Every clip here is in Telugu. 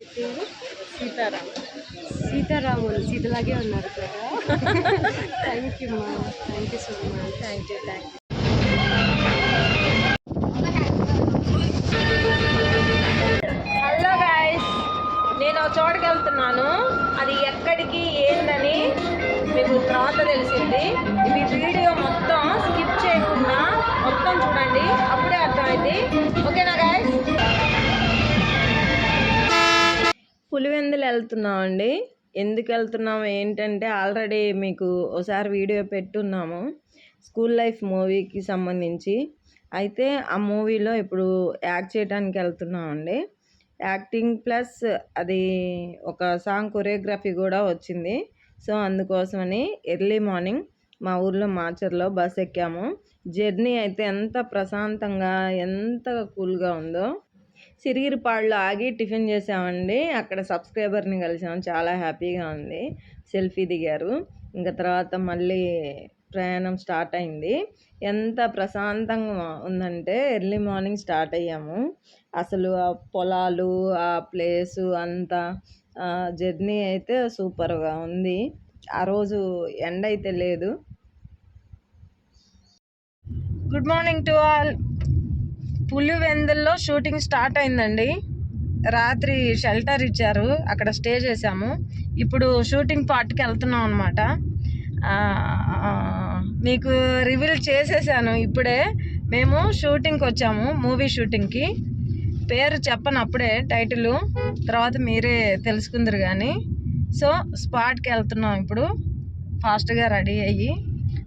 సీతారాం సీతారాములు. సీతలాగే ఉన్నారు కదా. థ్యాంక్ యూ మా thank you so much thank you thank you hello guys నేను చోటుకి వెళ్తున్నాను పులివెందులు వెళ్తున్నాం అండి ఎందుకు వెళ్తున్నాం? ఏంటంటే ఆల్రెడీ మీకు ఒకసారి వీడియో పెట్టున్నాము. స్కూల్ లైఫ్ మూవీకి సంబంధించి. అయితే ఆ మూవీలో ఇప్పుడు యాక్ట్ చేయడానికి వెళ్తున్నాం అండి యాక్టింగ్ ప్లస్ అది ఒక సాంగ్ కొరియోగ్రఫీ కూడా వచ్చింది. సో అందుకోసమని ఎర్లీ మార్నింగ్ మా ఊర్లో మాచర్లో బస్ ఎక్కాము. జర్నీ అయితే ఎంత ప్రశాంతంగా ఎంత కూల్గా ఉందో. సిరిగిరిపాడులో ఆగి టిఫిన్ చేసామండి. అక్కడ సబ్స్క్రైబర్ని కలిసాము చాలా హ్యాపీగా ఉంది. సెల్ఫీ దిగారు. ఇంకా తర్వాత మళ్ళీ ప్రయాణం స్టార్ట్ అయింది. ఎంత ప్రశాంతంగా ఉందంటే ఎర్లీ మార్నింగ్ స్టార్ట్ అయ్యాము. అసలు ఆ పొలాలు ఆ ప్లేసు అంతా జర్నీ అయితే సూపర్గా ఉంది. ఆ రోజు ఎండ అయితే లేదు. Good morning to all. పులివెందుల్లో షూటింగ్ స్టార్ట్ అయిందండి. రాత్రి షెల్టర్ ఇచ్చారు. అక్కడ స్టే చేసాము ఇప్పుడు షూటింగ్ పార్ట్కి వెళ్తున్నాం అనమాట మీకు రివీల్ చేసేసాను ఇప్పుడే. మేము షూటింగ్కి వచ్చాము మూవీ షూటింగ్కి. పేరు చెప్పను అప్పుడే టైటిల్ తర్వాత మీరే తెలుసుకుందరు కానీ సో స్పాట్కి వెళ్తున్నాం ఇప్పుడు. ఫాస్ట్గా రెడీ అయ్యి.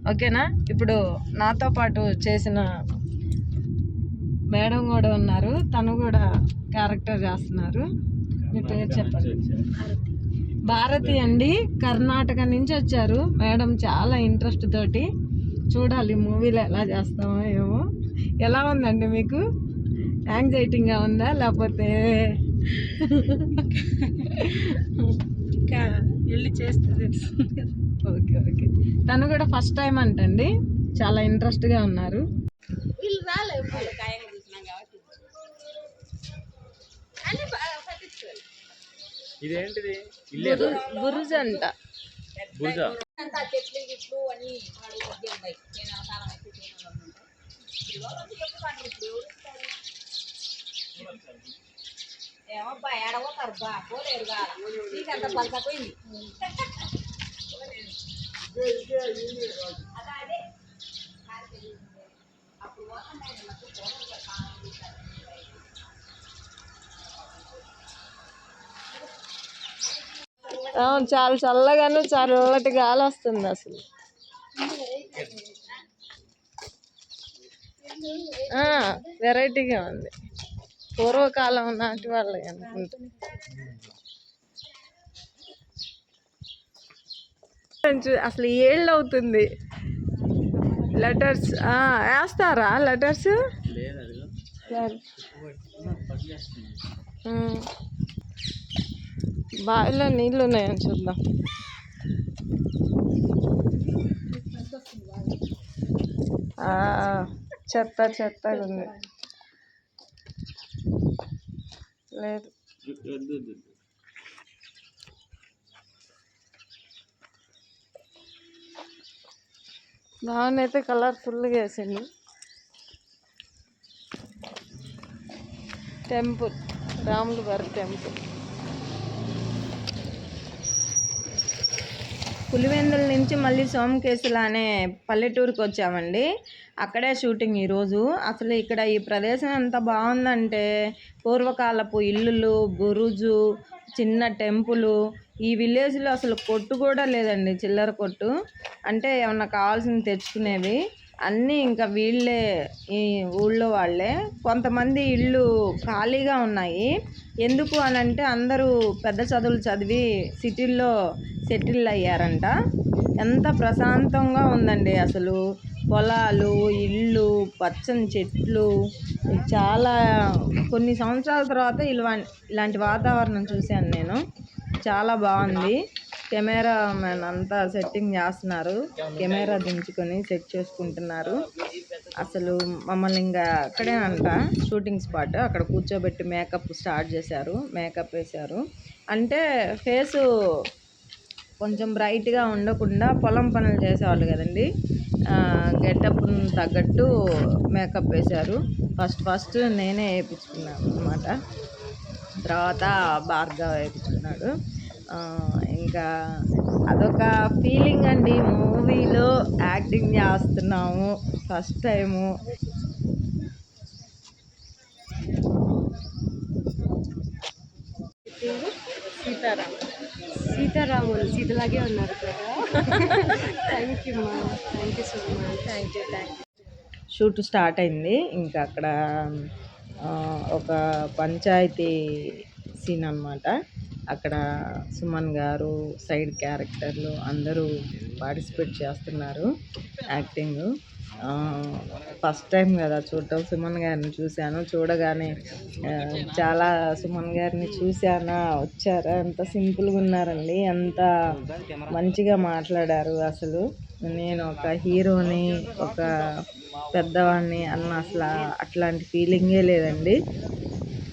ఓకేనా? ఇప్పుడు నాతో పాటు చేసిన మేడం కూడా ఉన్నారు. తను కూడా క్యారెక్టర్ చేస్తున్నారు. మీ పేరు చెప్పండి. భారతి అండి. కర్ణాటక నుంచి వచ్చారు. మేడం చాలా ఇంట్రెస్ట్ తోటి చూడాలి మూవీలో ఎలా చేస్తామో ఏమో. ఎలా ఉందండి మీకు? యాంగ్జైటింగ్గా ఉందా? లేకపోతే వెళ్ళి చేస్తే ఓకే ఓకే. తను కూడా ఫస్ట్ టైం అంటండి. చాలా ఇంట్రెస్ట్గా ఉన్నారు. వీళ్ళు రాలేదు పండుగ ఇప్పుడు ఎవరు ఇస్తారు? ఏమబ్బా ఏడవతారు బా పోలేరు గా నీకంత పలకపోయింది అదే. అప్పుడు పోతున్నాయి నాకు పోలేదు కాలం తీశారు. అవును చాలా చల్లగాను చల్లటి గాలి వస్తుంది అసలు. వెరైటీగా ఉంది. పూర్వకాలం నాటి వాళ్ళు అనుకుంటా. అసలు ఏళ్ళు అవుతుంది. లెటర్స్ వేస్తారా లెటర్స్? బావిలో నీళ్ళు ఉన్నాయని చూద్దాం చెత్త చెత్తగా ఉంది. లేదు. బాగునైతే కలర్ ఫుల్గా కలర్ఫుల్గా వేసింది టెంపుల్ రాములు గారి టెంపుల్. పులివెందుల నుంచి మళ్ళీ సోమకేశుల అనే పల్లెటూరుకి వచ్చామండి అక్కడే షూటింగ్ ఈరోజు. అసలు ఇక్కడ ఈ ప్రదేశం ఎంత బాగుందంటే పూర్వకాలపు ఇల్లులు బురుజు చిన్న టెంపులు. ఈ విలేజ్లో అసలు కొట్టు కూడా లేదండి చిల్లర కొట్టు. అంటే ఏమన్నా కావాల్సింది తెచ్చుకునేవి. అన్నీ ఇంకా వీళ్ళే ఈ ఊళ్ళో వాళ్ళే. కొంతమంది ఇళ్ళు ఖాళీగా ఉన్నాయి. ఎందుకు అని అంటే అందరూ పెద్ద చదువులు చదివి సిటీల్లో సెటిల్ అయ్యారంట. ఎంత ప్రశాంతంగా ఉందండి అసలు. పొలాలు ఇళ్ళు పచ్చని చెట్లు. చాలా కొన్ని సంవత్సరాల తర్వాత ఇలా ఇలాంటి వాతావరణం చూశాను నేను. చాలా బాగుంది. కెమెరా మ్యాన్ అంతా సెట్టింగ్ చేస్తున్నారు. కెమెరా దించుకొని సెట్ చేసుకుంటున్నారు. అసలు మమ్మల్ని ఇంకా అక్కడే అంట. షూటింగ్ స్పాట్ అక్కడ కూర్చోబెట్టి మేకప్ స్టార్ట్ చేశారు. మేకప్ వేశారు. అంటే ఫేసు కొంచెం బ్రైట్గా ఉండకుండా పొలం పనులు చేసేవాళ్ళు కదండి. గెటప్ తగ్గట్టు మేకప్ వేశారు. ఫస్ట్ ఫస్ట్ నేనే వేయించుకున్నాను అనమాట తర్వాత భార్గవ్ వేయించుకున్నాడు. ఇంకా అదొక ఫీలింగ్ అండి. మూవీలో యాక్టింగ్ చేస్తున్నాము. First time Sitaram Sitaramulu. సీతలాగే ఉన్నారు కదా. థ్యాంక్ యూ మా thank you so much thank you thank you shoot start అయింది. ఇంకా అక్కడ ఒక పంచాయతీ సీన్ అన్నమాట. అక్కడ సుమన్ గారు సైడ్ క్యారెక్టర్లు అందరూ పార్టిసిపేట్ చేస్తున్నారు యాక్టింగ్. ఫస్ట్ టైం కదా చూడటం. సుమన్ గారిని చూశాను. చూడగానే చాలా సుమన్ గారిని చూశానా? వచ్చారా? ఎంత సింపుల్గా ఉన్నారండి. ఎంత మంచిగా మాట్లాడారు అసలు. నేను ఒక హీరోని ఒక పెద్దవాడిని అన్న అసలు అట్లాంటి ఫీలింగే లేదండి.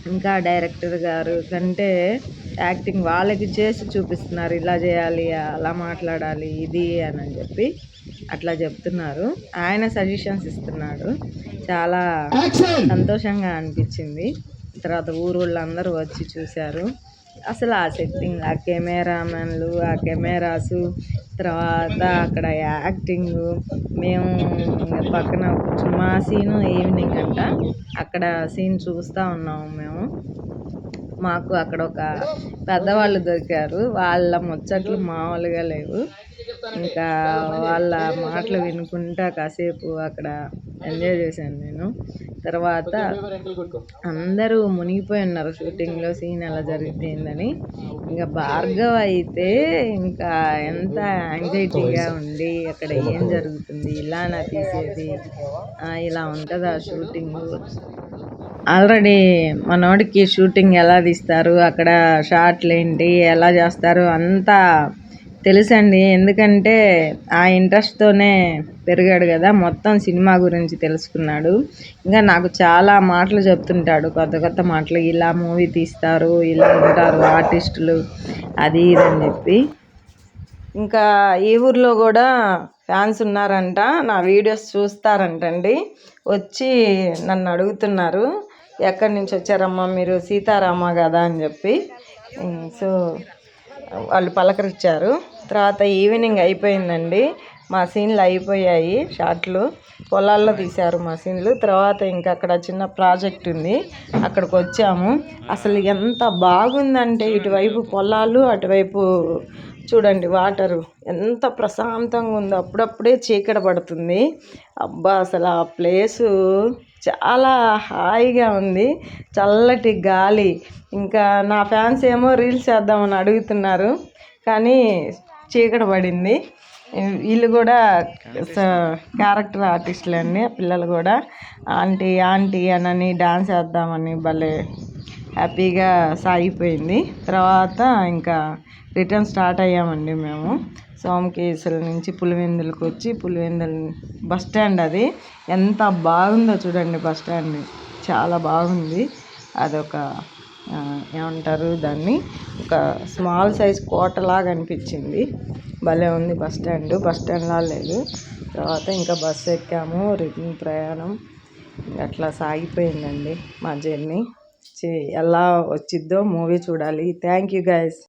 ఇంకా డైరెక్టర్ గారు కంటే యాక్టింగ్ వాళ్ళకి చేసి చూపిస్తున్నారు. ఇలా చేయాలి అలా మాట్లాడాలి ఇది అని అని చెప్పి అట్లా చెప్తున్నారు. ఆయన సజెషన్స్ ఇస్తున్నాడు. చాలా సంతోషంగా అనిపించింది. తర్వాత ఊరు వాళ్ళందరూ వచ్చి చూశారు. అసలు ఆ సెట్టింగ్ ఆ కెమెరామెన్లు ఆ కెమెరాసు తర్వాత అక్కడ యాక్టింగ్ మేము పక్కన మా సీను ఈవినింగ్ అంట. అక్కడ సీన్ చూస్తూ ఉన్నాము మేము. మాకు అక్కడ ఒక పెద్దవాళ్ళు దొరికారు. వాళ్ళ ముచ్చట్లు మామూలుగా లేవు. ఇంకా వాళ్ళ మాటలు వినుకుంటా కాసేపు అక్కడ ఎంజాయ్ చేశాను నేను. తర్వాత అందరూ మునిగిపోయి ఉన్నారు షూటింగ్లో. సీన్ ఎలా జరిగిపోయిందని. ఇంకా భార్గవ్ అయితే ఇంకా ఎంత యాంగ్జైటీగా ఉండి అక్కడ ఏం జరుగుతుంది ఇలానా తీసేది ఇలా ఉంటుందా షూటింగ్? ఆల్రెడీ మనోడికి షూటింగ్ ఎలా తీస్తారు అక్కడ షాట్లు ఏంటి ఎలా చేస్తారు అంతా తెలుసండి. ఎందుకంటే ఆ ఇంట్రెస్ట్తోనే పెరిగాడు కదా మొత్తం సినిమా గురించి తెలుసుకున్నాడు. ఇంకా నాకు చాలా మాటలు చెప్తుంటాడు కొత్త కొత్త మాటలు ఇలా మూవీ తీస్తారు ఇలా ఉంటారు ఆర్టిస్టులు అది ఇది అని చెప్పి. ఇంకా ఈ ఊర్లో కూడా ఫ్యాన్స్ ఉన్నారంట నా వీడియోస్ చూస్తారంటండి. వచ్చి నన్ను అడుగుతున్నారు. ఎక్కడి నుంచి వచ్చారమ్మా మీరు? సీతారామ కదా అని చెప్పి. సో వాళ్ళు పలకరించారు తర్వాత ఈవినింగ్ అయిపోయిందండి. మా సీన్లు అయిపోయాయి షార్ట్లు పొలాల్లో తీశారు మా సీన్లు. తర్వాత ఇంకా అక్కడ చిన్న ప్రాజెక్ట్ ఉంది. అక్కడికి వచ్చాము. అసలు ఎంత బాగుందంటే ఇటువైపు పొలాలు అటువైపు చూడండి వాటరు ఎంత ప్రశాంతంగా ఉందో. అప్పుడప్పుడే చీకట పడుతుంది. అబ్బా అసలు ఆ ప్లేసు చాలా హాయిగా ఉంది. చల్లటి గాలి. ఇంకా నా ఫ్యాన్స్ ఏమో రీల్స్ చేద్దామని అడుగుతున్నారు. కానీ చీకట పడింది. వీళ్ళు కూడా క్యారెక్టర్ ఆర్టిస్టులు అండి పిల్లలు కూడా. ఆంటీ ఆంటీ అనని డాన్స్ వేద్దామని భలే హ్యాపీగా సాగిపోయింది. తర్వాత ఇంకా రిటర్న్ స్టార్ట్ అయ్యామండి మేము. సోమకేశ్వర నుంచి పులివెందులకు వచ్చి పులివెందుల బస్ స్టాండ్ అది. ఎంత బాగుందో చూడండి బస్ స్టాండ్. చాలా బాగుంది. అదొక ఏమంటారు దాన్ని? ఒక స్మాల్ సైజ్ కోటలాగా అనిపించింది. భలే ఉంది బస్ స్టాండ్. బస్ స్టాండ్లా లేదు. తర్వాత ఇంకా బస్సు ఎక్కాము. రిటర్న్ ప్రయాణం అట్లా సాగిపోయిందండి మా జర్నీ. ఎలా వచ్చిద్దో మూవీ చూడాలి. Thank you guys